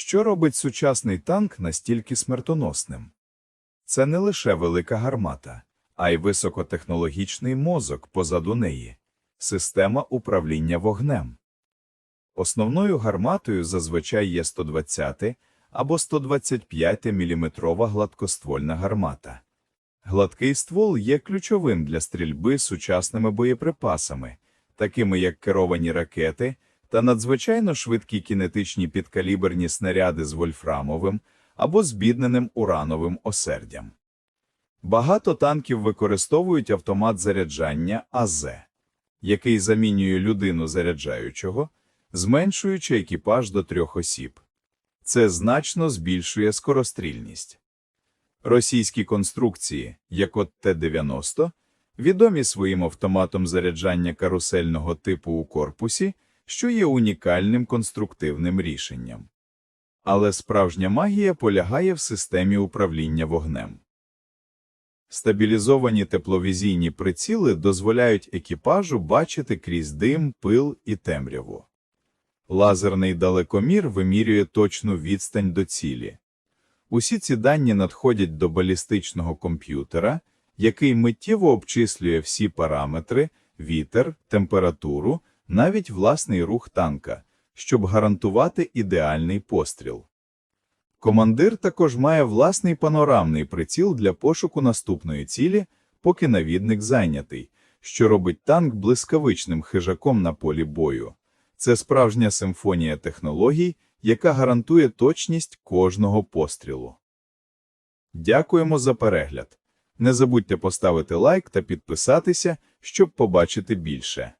Що робить сучасний танк настільки смертоносним? Це не лише велика гармата, а й високотехнологічний мозок позаду неї – система управління вогнем. Основною гарматою зазвичай є 120 або 125 мм гладкоствольна гармата. Гладкий ствол є ключовим для стрільби сучасними боєприпасами, такими як керовані ракети та надзвичайно швидкі кінетичні підкаліберні снаряди з вольфрамовим або збідненим урановим осердям. Багато танків використовують автомат заряджання АЗ, який замінює людину заряджаючого, зменшуючи екіпаж до трьох осіб. Це значно збільшує скорострільність. Російські конструкції, як от Т-90, відомі своїм автоматом заряджання карусельного типу у корпусі, що є унікальним конструктивним рішенням. Але справжня магія полягає в системі управління вогнем. Стабілізовані тепловізійні приціли дозволяють екіпажу бачити крізь дим, пил і темряву. Лазерний далекомір вимірює точну відстань до цілі. Усі ці дані надходять до балістичного комп'ютера, який миттєво обчислює всі параметри, вітер, температуру, навіть власний рух танка, щоб гарантувати ідеальний постріл. Командир також має власний панорамний приціл для пошуку наступної цілі, поки навідник зайнятий, що робить танк блискавичним хижаком на полі бою. Це справжня симфонія технологій, яка гарантує точність кожного пострілу. Дякуємо за перегляд. Не забудьте поставити лайк та підписатися, щоб побачити більше.